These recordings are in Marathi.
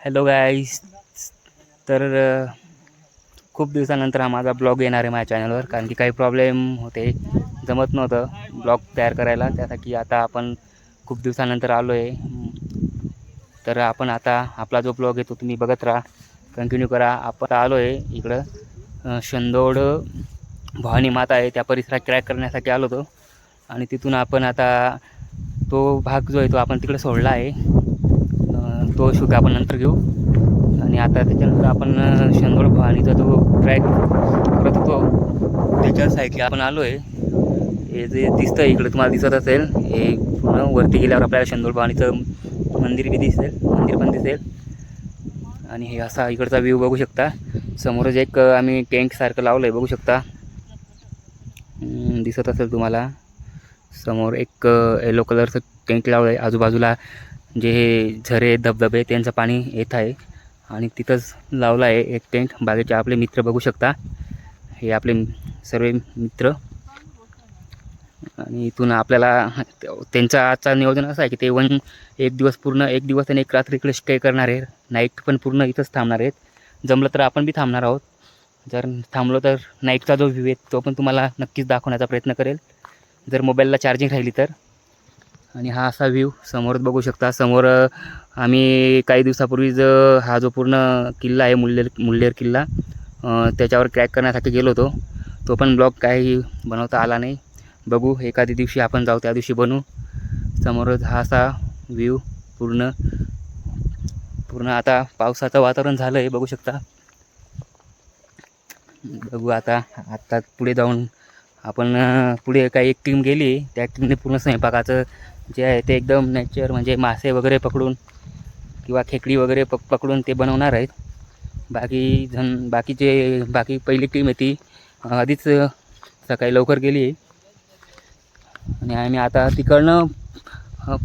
हॅलो गाईस तर खूप दिवसानंतर हा माझा ब्लॉग येणार आहे माझ्या चॅनलवर कारण की काही प्रॉब्लेम होते. जमत नव्हतं ब्लॉग तयार करायला. त्यासाठी आता आपण खूप दिवसानंतर आलो आहे तर आपण आता आपला जो ब्लॉग आहे तो तुम्ही बघत राहा. कंटिन्यू करा. आपण आलो आहे इकडं शंदोड भवानी माता आहे. त्या परिसरात क्रॅक करण्यासाठी आलो होतो. आणि तिथून आपण आता तो भाग जो आहे तो आपण तिकडे सोडला आहे. तो शूट आपण नंतर घेऊ. आणि आता त्याच्यानंतर आपण अ, शंदोड जो ट्रॅक करत होतो त्याच्या साईडला आपण आलो आहे हे जे दिसतं इकडं तुम्हाला दिसत असेल हे पूर्ण वरती गेल्यावर आपल्याला शंदोळ भवानीचं मंदिर बी दिसेल मंदिर पण दिसेल. आणि हे असा इकडचा व्ह्यू बघू शकता. समोरच एक आम्ही टँकसारखं लावलं आहे बघू शकता. दिसत असेल तुम्हाला. समोर एक येलो कलरचं टेंट लावलं आहे आजूबाजूला जे हे झरे धबधबे त्यांचं पाणी येत आहे. आणि तिथंच लावलं आहे एक टेंट बागेचे आपले मित्र बघू शकता. हे आपले सर्व मित्र. आणि इथून आपल्याला त्यांचं आजचा नियोजन असं आहे की ते वन एक दिवस पूर्ण एक दिवस आणि एक रात्री इकडे स्टे करणार आहे नाईट पण पूर्ण इथंच थांबणार आहेत. जमलं तर आपण बी थांबणार आहोत. जर थांबलो तर नाईटचा जो व्ह्यू आहे तो पण तुम्हाला नक्कीच दाखवण्याचा प्रयत्न करेल. जर मोबाईलला चार्जिंग राहिली तर. आणि हा असा व्ह्यू समोर बघू शकता. समोर आम्ही काही दिवसापूर्वी जो हा जो पूर्ण किल्ला आहे मुल्लेर मुल्लेर किल्ला त्याच्यावर ट्रॅक करण्यासाठी गेलो होतो. तो पण ब्लॉग काही बनवता आला नाही. बघू एखाद्या दिवशी आपण जाऊ त्या दिवशी बनवू समोरच हा असा व्ह्यू पूर्ण पूर्ण आता पावसाचं वातावरण झालं आहे बघू शकता. बघू आता आत्ता पुढे जाऊन आपण पुढे काही एक टीम गेली. त्या टीमने पूर्ण स्वयंपाकाचं जे आहे ते एकदम नॅचर म्हणजे मासे वगैरे पकडून किंवा खेकडी वगैरे पक पकडून ते बनवणार आहेत. बाकी जण बाकीचे बाकी पहिली टीम आहे ती आधीच सकाळी लवकर गेली आहे. आणि आम्ही आता तिकडनं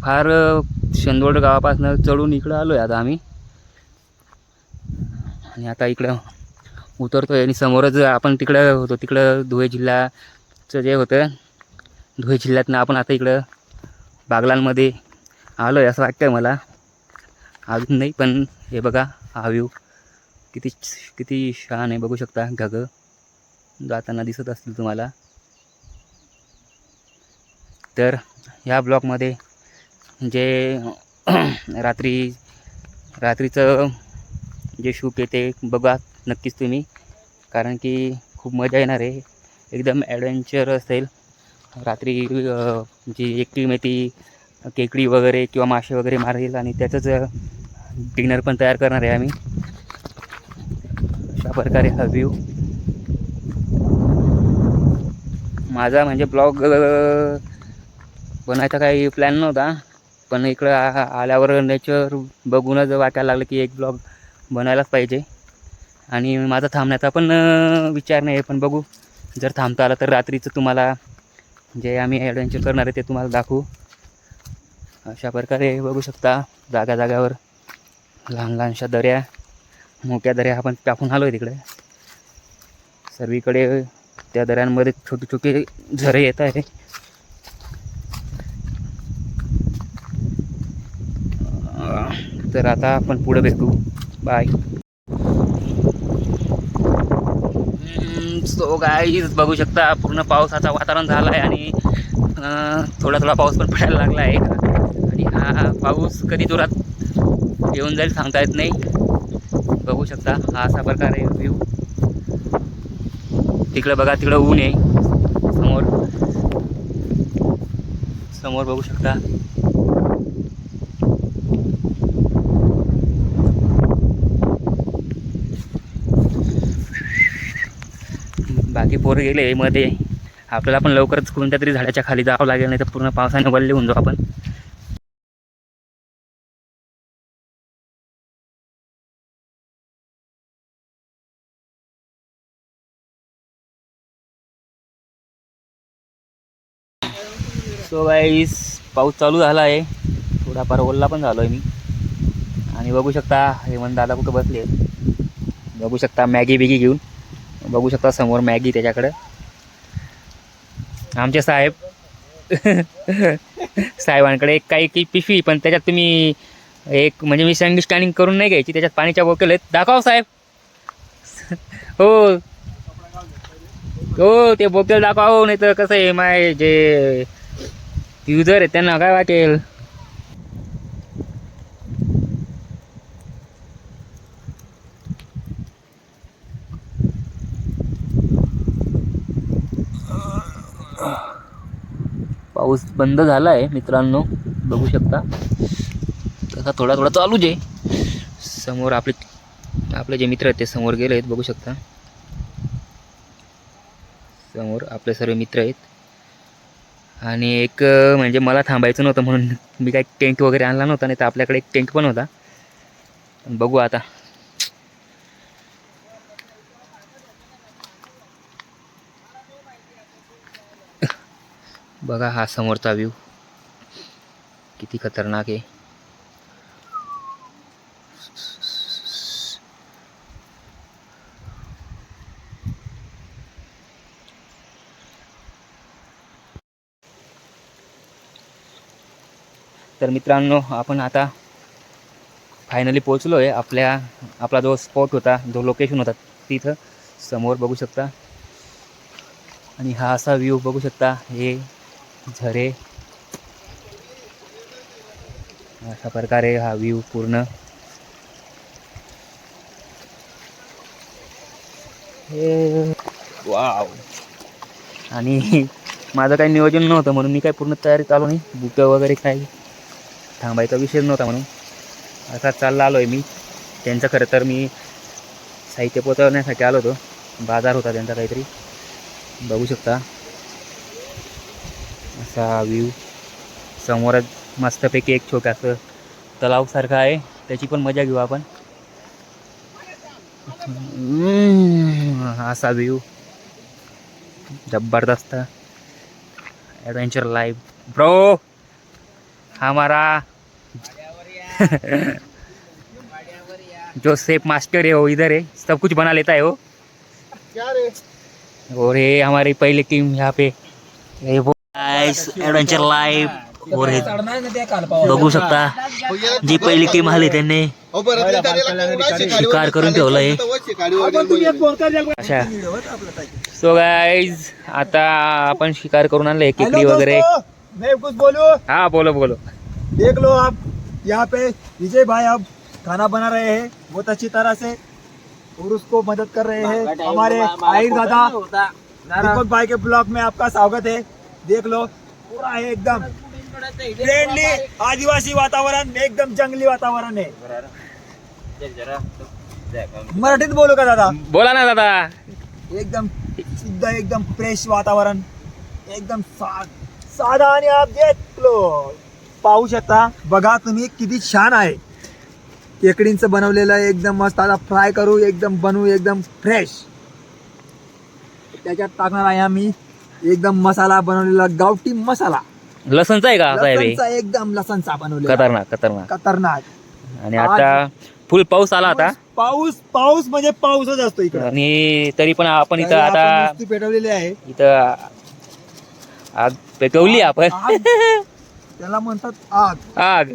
फार अ, गावापासनं गावापासून चढून इकडं आलो आहे आता आम्ही. आणि आता इकडं उतरतो आहे आणि समोरच आपण तिकडं होतो तिकडं धुळे जिल्ह्याचं जे होतं धुळे जिल्ह्यातनं आपण आता इकडं बागलांमध्ये आलो आहे असं वाटतं मला. अजून नाही पण हे बघा हा व्ह्यू किती किती छान आहे बघू शकता ढगं जाताना दिसत असतील तुम्हाला. तर ह्या ब्लॉगमध्ये जे रात्री रात्रीचं जे शूट आहे ते बघा नक्कीच तुम्ही. कारण की खूप मजा येणार आहे. एकदम ॲडव्हेंचर असेल. रात्री जी एक टीम आहे ती केकडी वगैरे किंवा मासे वगैरे मारेल आणि त्याचंच डिनर पण तयार करणार आहे आम्ही. अशा प्रकारे हा व्ह्यू माझा म्हणजे ब्लॉग बनायचा काही प्लॅन नव्हता. पण इकडं आ- आल्यावर नेचर बघूनच वाटायला लागलं की एक ब्लॉग बनायलाच पाहिजे. आणि माझा थांबण्याचा पण विचार नाही आहे पण बघू. जर थांबता आलं तर रात्रीचं तुम्हाला जे आम्ही ॲडव्हेंचर करणार आहे ते तुम्हाला दाखवू. अशा प्रकारे बघू शकता जागा जाग्यावर लहान लहानशा दऱ्या मोठ्या दऱ्या आपण टाकून आलो आहे तिकडे. सर्वीकडे त्या दऱ्यांमध्ये छोटे छोटे झरे येत आहे तर आता आपण पुढे भेटू. बाय सो गाईज बघू शकता पूर्ण पावसाचा वातावरण झालं आहे आणि थोडा थोडा पाऊस पण पडायला लागला आहे आणि हा पाऊस कधी जोरात येऊन जाईल सांगता येत नाही. बघू शकता हा असा प्रकारे व्ह्यू तिकडं बघा तिकडं ऊन आहे. समोर. समोर बघू शकता. बाकी पोरं गेले मध्ये. आपल्याला पण लवकरच कोणत्या तरी झाडाच्या खाली जावं लागेल नाही तर पूर्ण पावसाने वल्ले होऊन जाऊ आपण. सो गाईस पाऊस चालू झाला आहे थोडाफार ओल्ला पण झालो आहे मी. आणि बघू शकता हेमंत दादा कुठं बसले. बघू शकता मॅगी बिगी घेऊन. बघू शकता समोर मॅगी त्याच्याकडं. आमचे साहेब साहेबांकडे एक काही की पिशवी पण त्याच्यात तुम्ही एक म्हणजे मी संग स्कॅनिंग करून नाही घ्यायची त्याच्यात पाण्याच्या बोकेल आहेत. दाखव साहेब. हो. हो ते बोकेल हो नाही तर कसं आहे माय जे युजर आहे त्यांना काय वाटेल? पाऊस बंद झाला आहे मित्रांनो. बघू शकता. तसा थोडा थोडा चालूच आहे समोर आपले आपले जे मित्र आहेत ते समोर गेले आहेत बघू शकता. समोर आपले सर्व मित्र आहेत. आणि एक म्हणजे मला थांबायचं नव्हतं म्हणून मी काय टेंट वगैरे आणला नव्हता नाही तर आपल्याकडे एक टेंट पण होता. बघू आता. बघा हा समोरचा व्ह्यू किती खतरनाक आहे. तर मित्रांनो आपण आता फायनली पोहोचलो आहे आपल्या आपला जो स्पॉट होता जो लोकेशन होता तिथं समोर बघू शकता. आणि हा असा व्ह्यू बघू शकता हे झरे. अशा प्रकारे हा व्ह्यू पूर्ण. हे. वाव. आणि माझं काही नियोजन नव्हतं म्हणून मी काय पूर्ण तयारीत आलो नाही. बुकं वगैरे काही थांबायचा विषय नव्हता म्हणून. असा चालला आलो आहे मी. त्यांचं खरं तर मी साहित्य पोचवण्यासाठी आलो होतो. बाजार होता त्यांचा काहीतरी. बघू शकता. असा व्ह्यू समोरच मस्तपैकी एक छोटासं तलावसारखं आहे. त्याची पण मज़ा घेऊ आपण. हम्म, असा व्ह्यू ज़बरदस्त. एडवेंचर लाइफ ब्रो हमारा जो सेफ़ मास्टर है वो इधर है सब कुछ बना लेता है वो और ये हमारी पहली टीम यहाँ पे. ये वो एडवेंचर लाइफ और हे बघू शकता. जी पहिली टीम आली त्यांनी. शिकार करून ठेवलंय. अशा सो गाईज आता आपण शिकार करून आणले केकडी वगैरे. मैं कुछ बोलूं हा बोलो बोलो. देख लो आप यहाँ पे विजय भाई अब खाना बना रहे हैं बहुत अच्छी तरह से और उसको मदद कर रहे हैं। हमारे आहिर दादा दीपक भाई के ब्लॉग में आपका स्वागत है। देख लो पूरा है एकदम। फ्रेंडली आदिवासी वातावरण एकदम जंगली वातावरण है। मराठीत बोलू का दादा? बोला ना दादा. एकदम शुद्ध एकदम फ्रेश वातावरण एकदम सा साधा आणि आप देख लो। पाहू शकता बघा तुम्ही किती छान आहे. केकडींचं बनवलेलं आहे एकदम मस्त. आता फ्राय करू एकदम बनवू एकदम फ्रेश त्याच्यात टाकणार आहे आम्ही एकदम मसाला बनवलेला गावठी मसाला. लसणचा आहे का आहे? लसणचा एकदम लसणचा बनवलेला. खतरनाक खतरनाक. खतरनाक. आणि आता फुल पाऊस आला आता. पाऊस पाऊस म्हणजे पाऊसच असतो इकडे. आणि तरी पण आपण इथं आता पेटवलेले आहे. इथं आग पेटवली आपण. आग. त्याला म्हणतात आग. आग.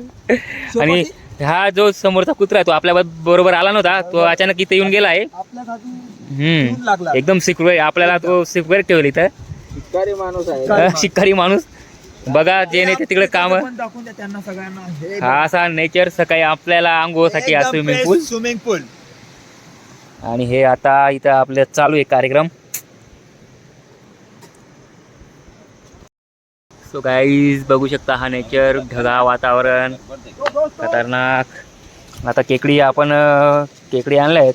आणि हा जो समोरचा कुत्रा आहे तो आपल्या बरोबर आला नव्हता. तो अचानक इथे येऊन गेला आहे. आपल्यासाठी येऊन लागला. हम्म एकदम सिक्युअर आपल्याला तो सिक्युअर ठेवली इथं. शिकारी माणूस शिकारी माणूस. बघा जे नाही ते तिकडे काम. दाखवून द्या त्यांना सगळ्यांना. हे हा असा नेचर सकाळी आपल्याला आंघोळसाठी हा स्विमिंग पूल स्विमिंग पूल आणि हे आता इथं आपलं चालू आहे कार्यक्रम. सो गाईज बघू शकता हा नेचर ढगा वातावरण खतरनाक. आता केकडी आपण अं, केकडी आणल्या आहेत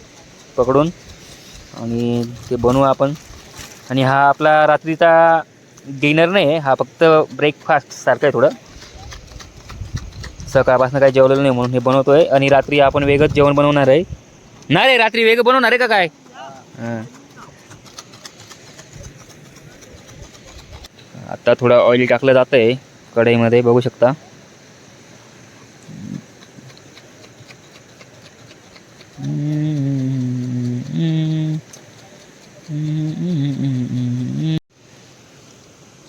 पकडून. आणि ते बनवू आपण. आणि हा आपला रात्रीचा डिनर नाही आहे हा फक्त ब्रेकफास्ट सारखं आहे थोडं. सकाळपासून काही जेवलेलं नाही म्हणून हे आहे आणि रात्री आपण वेगच जेवण बनवणार आहे. नाही रे रात्री वेग बनवणार आहे का काय? आता थोडं ऑइल टाकलं जातं आहे कढईमध्ये बघू शकता.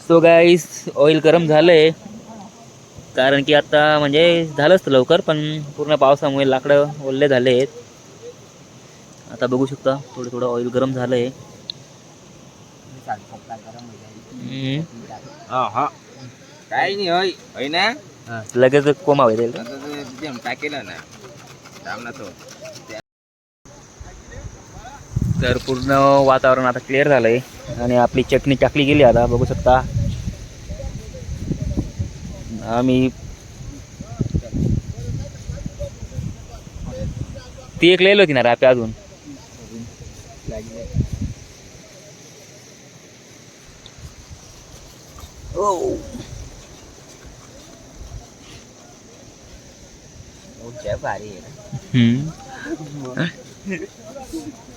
सो गाईस ऑइल गरम झालं आहे कारण की आता म्हणजे झालंच तर लवकर पण पूर्ण पावसामुळे लाकडं ओल्ले झाले आहेत आता बघू शकता थोडं थोडं ऑइल गरम झालं आहे काही नाही होय. होय ना? लगेच टाकेलं ना तो. तर पूर्ण वातावरण आता क्लिअर झालं आहे आणि आपली चटणी टाकली गेली आता बघू शकता. आम्ही ती एक लिहिली होती ना रापे अजून? भारी आहे ना. हम्म.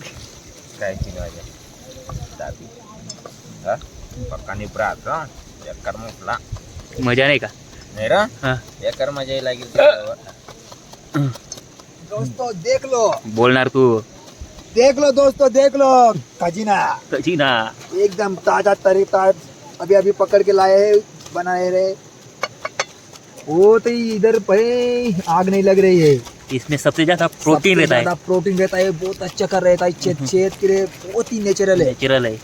काय किलो आहे दाबी हा पक्कानी प्रात एकर मोठला मज़ा नाही का नाही रा हा एकर मज़ा लागेल त्याच्यावर. दोस्तों देख लो बोलणार तू देख लो दोस्तों देख लो खजीना तशी ना एकदम ताज़ा तरी ताज अभी अभी पकड़ के लाए हैं बनाए रहे वो तो इधर भाई आग नहीं लग रही है इसमें सबसे ज़्यादा प्रोटीन रहता है। प्रोटीन रहता है बहुत अच्छा कर रहता है चेत चेत के लिए बहुत ही नेचुरल है। नेचुरल है।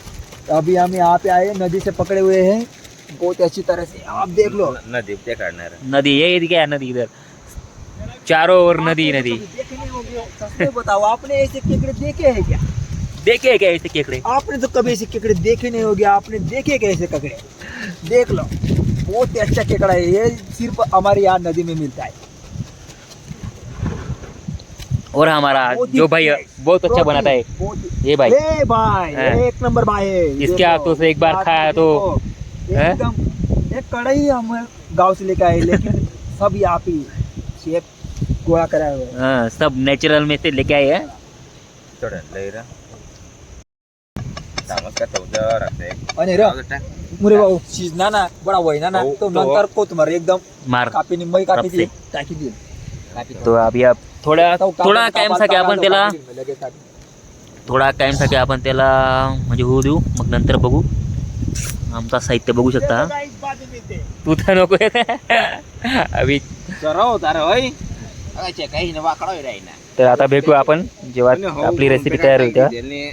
अभी हम यहाँ पे आए नदी से पकड़े हुए हैं बहुत अच्छी तरह से। आप देख लो। नदी ते काढणार नदी ये इधर क्या है नदी इधर? चारों ओर नदी नदी। नहीं होंगे बताओ आपने ऐसे केकड़े देखे हैं क्या? देखे है क्या ऐसे केकड़े? आपने तो कभी ऐसे केकड़े देखे नहीं होंगे आपने देखे क्या ऐसे केकड़े? देख लो बहुत ही अच्छा केकड़ा है ये सिर्फ़ हमारे यहाँ नदी में मिलता है। और हमारा जो भाई बहुत अच्छा बनाता है। ये भाई। ए भाई हाँ। एक नंबर भाई इसके हाथों से एक बार खाया तो- एकदम एक कढ़ाई हम गाँव से लेकर आए लेकिन सब यहाँ पे शेप गोळा कराया हुआ है। हाँ, सब नेचुरल में से लेके आए हैं। आणि र मुरे भाऊ शिजना ना बडा होईना ना हो, तो तो- नंतर कोथमर एकदम मार। कापीने मै कापी कापसे. टाकी देईल तो अभी आप थोड्या थोडा कापा- आपण त्याला. थोडा टाइमसाठी आपण त्याला म्हणजे होऊ देऊ. मग नंतर बघू. आमचा साहित्य बघू शकता. तू तर नको. अभी. होता ना तर आता भेटू आपण. जेव्हा आपली रेसिपी तयार. त्यांनी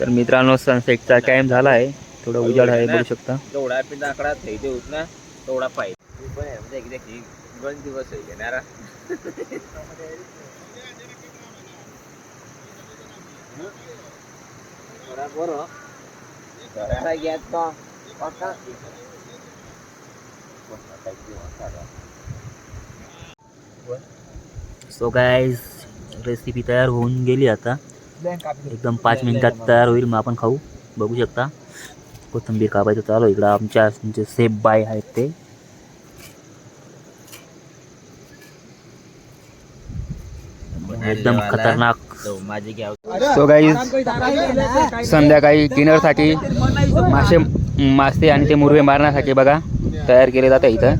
तर मित्रांनो सनसेटचा टाइम झाला आहे. थोडं उजाड आहे बघू शकता. तेवढा पिंड आकडा थैते होत ना तेवढा पाहिजे. म्हणजे दिवस सो गाईज रेसिपी तयार होऊन गेली आता. एकदम पाच मिनिटात तयार होईल, मग आपण खाऊ बघू शकता कोथिंबीर कापायचं चालू. इकडं आमच्या जे सेफ़ बाय आहेत ते एकदम खतरनाक. माझी सो गाईज संध्याकाळी डिनरसाठी मासे मासे आणि ते मुर्गे मारण्यासाठी बघा तयार केले जातं इथं.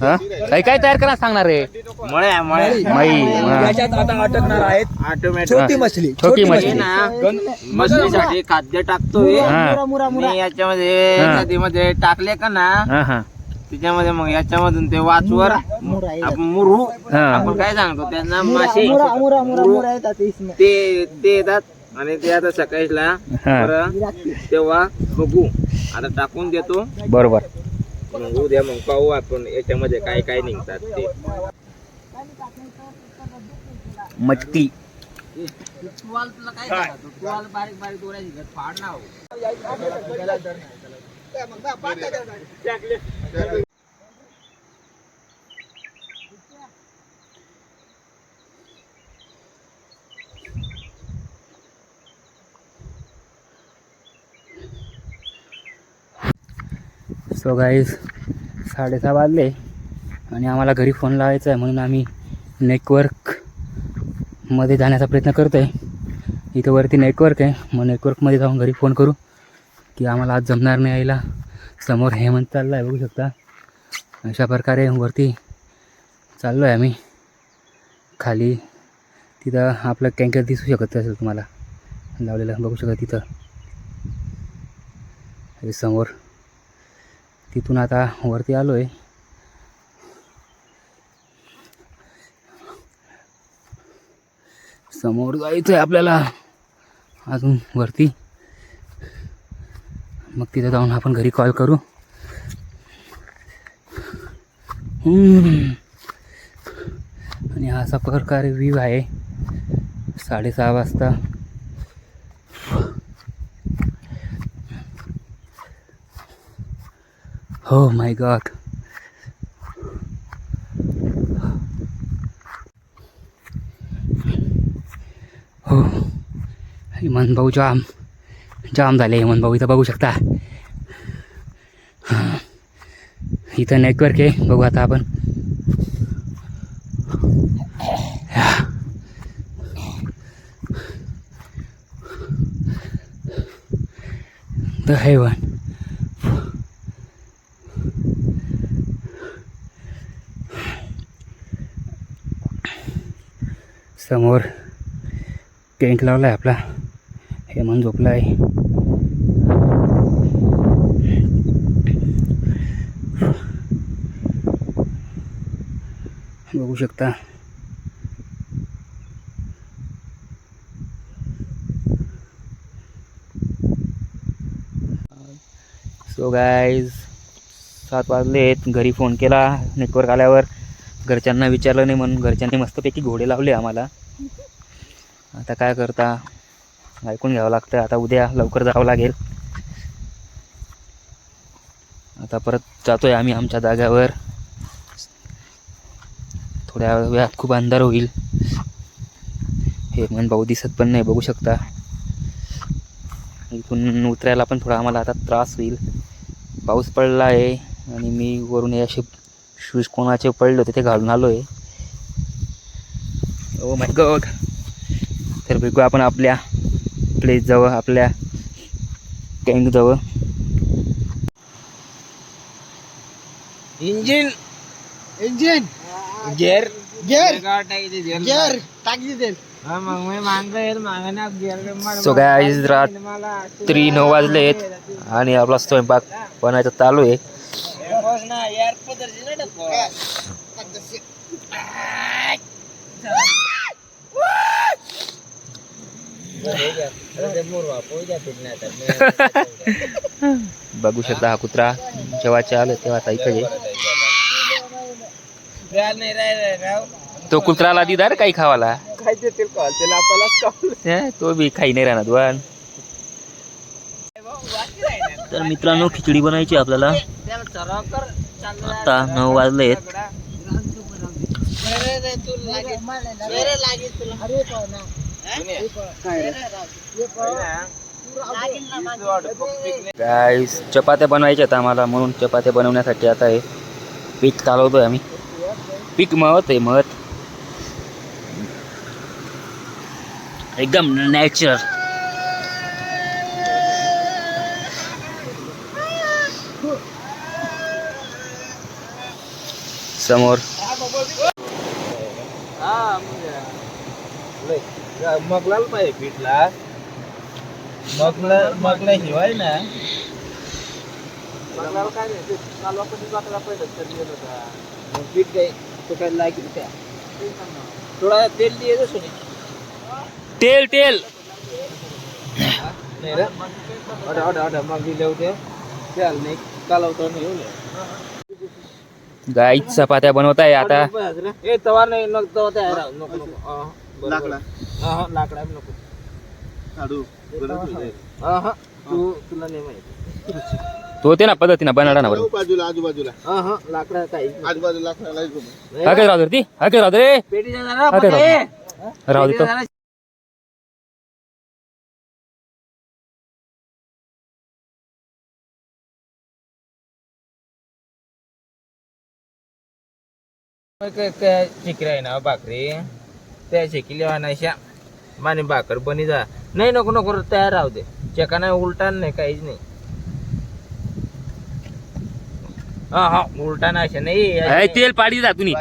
हा? काही काय तयार करा सांगणार रे? मळे मळे. मई. याच्यात आता अटकणार आहेत. ऑटोमॅटिक छोटी मछली छोटी मछली. ना मछलीसाठी खाद्य टाकतोय. हा. आणि याच्यामध्ये. नदीमध्ये टाकले का ना? हा हा. त्याच्यामध्ये मग याच्यामधून ते वाचवर आपण मुरू हा. आपण काय सांगतो त्यांना मासे मुरू ते ते येतात आणि ते आता सकाळीला हा. बरं तेव्हा बघू. आता टाकून देतो. बरोबर. मग उद्या मग पाहू आपण याच्यामध्ये काय काय निघतात ते. मटकी. बारीक बारीक दोऱ्याची फाड ना सो गाईज साडेसहा वाजले आणि आम्हाला घरी फोन लावायचा आहे म्हणून आम्ही नेटवर्कमध्ये जाण्याचा प्रयत्न करतो आहे इथं वरती नेटवर्क आहे. मग नेटवर्कमध्ये जाऊन घरी फोन करू की आम्हाला आज जमणार नाही यायला समोर हेमंत चालला आहे बघू शकता. अशा प्रकारे वरती चाललो आहे आम्ही. खाली तिथं आपलं टँकर दिसू शकत असेल तुम्हाला. लावलेलं बघू शकता तिथं. आणि समोर तिथून आता वरती आलो आहे समोर जायचं आहे आपल्याला. अजून वरती. मग तिथं जाऊन आपण घरी कॉल करू. आणि हा असा प्रकारे व्ह्यू आहे. साडेसहा वाजता. हो माय गॉड हो. मन भाऊ जाम. जाम झाले हेमंत भाऊ इथं बघू शकता. हां. इथं नेटवर्क आहे बघू आता आपण. द हेवन समोर टेंट लावला आहे आपला. हेमंत झोपला आहे बघू शकता. सो गाईज सात वाजलेत घरी फोन केला. नेटवर्क आल्यावर घरच्यांना विचारलं नाही म्हणून घरच्यांनी मस्तपैकी घोडे लावले आम्हाला. आता काय करता? ऐकून घ्यावं लागतं. आता उद्या लवकर जावं लागेल. आता परत जातोय आम्ही आमच्या जाग्यावर थोड्या वेळात खूप अंधार होईल. हे मन भाऊ दिसत पण नाही बघू शकता. इथून उतरायला पण थोडा आम्हाला आता त्रास होईल. पाऊस पडला आहे आणि मी वरून हे असे शूज कोणाचे पडले होते ते घालून आलो आहे ओ माय गॉड तर बघू आपण आपल्या प्लेसजवळ आपल्या टँकजवळ engine engine gear gear gear टाकी दे हा मग मी मागं मागण्या गेअर So guys, रात्री नऊ वाजले आहेत आणि आपला स्वयंपाक बनायचा चालू आहे. बघू शकता हा कुत्रा जेव्हाचे आलं तेव्हा आता व्याल नाही राहिलं राव. तो कुत्राला दिदार काही खावाला काय देतील का त्याला. हे, तो बी खाई नाही राहणार तर मित्रांनो खिचडी बनायची आपल्याला आता नऊ वाजले आहेत. गाईस चपात्या बनवायच्या आहेत आम्हाला म्हणून चपात्या बनवण्यासाठी आता हे पीठ चालवतोय आम्ही पीठ मळत आहे मळत एकदम नॅचरल समोर हा, मग. लय. मगलाल पाहिजे पीठला मगला मगला हिवाय ना मगलाला काय नाही ते कालवा कधी टाकला पाहिजे तरी येत होता मग पीठ काय तो काय लागेल त्या थोडा तेल दे दे सोनी तेल तेल. नाही रे. अडा अडा अडा मग दिले होते चाल नाही कालवतो नाही येऊ गाई चपात्या बनवत आहे आता ए तवा नाही नको तवा नको नको. हा. लाकडा. हा हा लाकडा नको. काढू हा तू तुला नाही माहिती. तो ते ना पद्धतीनं बनवला ना बरं. बाजूला आजूबाजूला. हा हा लाकडा काही आजूबाजूला लाकडाला हा काय ती? हा काय राहू दे पेटी जरा हा काय पकडे. राहू दे? राहू दे तो. जरा शिकली आहे ना भाकरी. त्या शिकली आणायच्या. माने भाकर बनी जा. नाही नको नको तयार राहू दे. चका नाही उलटा नाही काहीच नाही. हा हा उलटा नाही अशा नाही. तेल पाडी जा तुम्ही.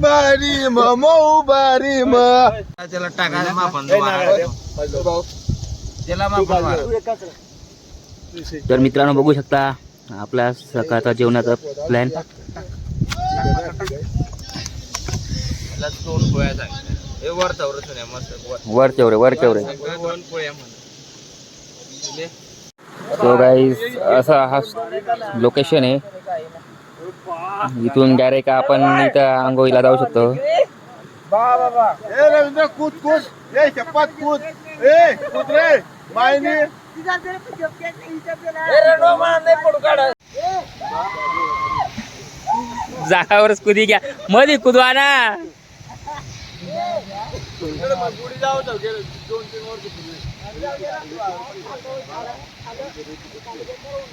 बारी मऊ बारी त्याला टाकायला मापन त्याला मापन मारा. तर मित्रांनो बघू शकता आपला सकाळचा जेवणाचा प्लॅन हे वर तेवढे वर. तेवढे सो गाईज असा हा लोकेशन आहे. इथून डायरेक्ट आपण इथं आंघोळीला जाऊ शकतो. कूद कूद. ए कूद. ए कूद रे. मायनी. जागावरच कुदी घ्या. मध्ये कुदवा ना. हा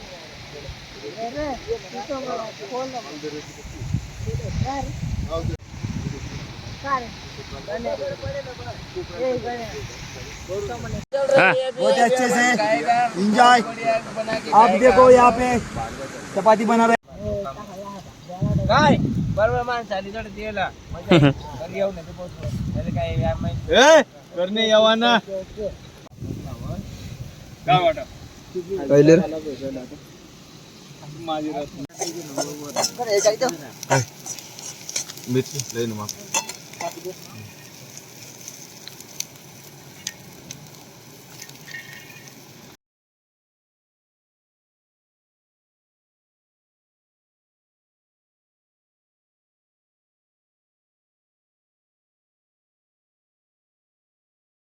बहुत अच्छे से एंजॉय आप देखो यहाँ पे चपाती बना रहे काय? बरोबर माणसं तर दिला. येऊ काय ए करणे यवाना काय वाटत? पहिले मिरची लई ना मग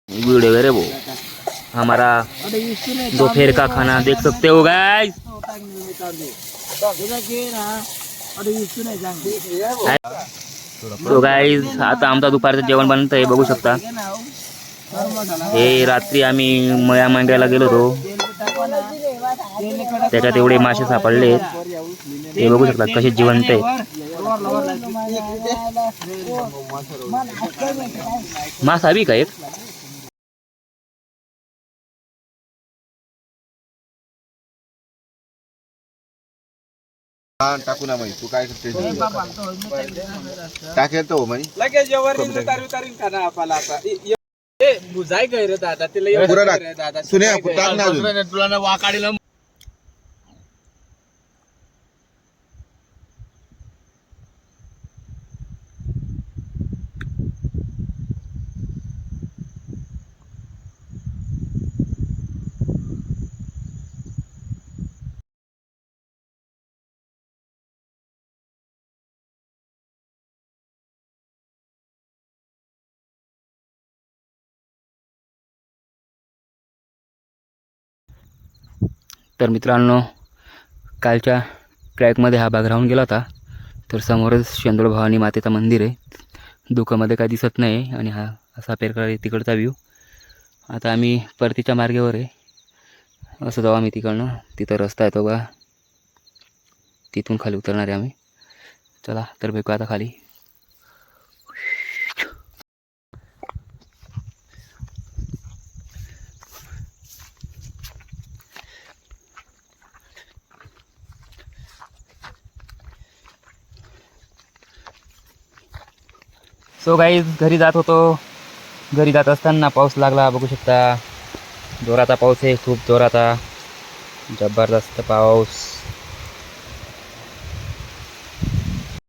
वीडियो है रे वो हमारा दोपहर का खाना देख सकते हो गाइस तो गाईज आता आमचा दुपारचं जेवण बनत हे बघू शकता. हे रात्री आम्ही मया मांगायला गेलो होतो. त्याच्यात एवढे मासे सापडले. ते बघू शकता कसे जिवंत आहे मासा बी का एक? टाकू ना तू काय करते? टाकेल तो लगेच आता. ए बुजाय काय रे दादा तिला पुरा टाक. रे दादा सुने टाक ना अजून. तुला ना वाकाडीला तर मित्रांनो कालच्या ट्रॅकमध्ये हा भाग राहून गेला होता. तर समोरच शेंदोळ भवानी मातेचं मंदिर आहे. धुक्यामध्ये काय दिसत नाही आणि हा असा प्रकारे तिकडचा व्ह्यू आता आम्ही परतीच्या मार्गावर आहे. असं जाऊ आम्ही तिकडनं. तिथं रस्ता आहे तो बघा. तिथून खाली उतरणार आहे आम्ही. चला तर भेटू आता खाली. सो काही घरी जात होतो. घरी जात असताना पाऊस लागला बघू शकता. जोराचा पाऊस आहे खूप जोराचा. जबरदस्त पाऊस.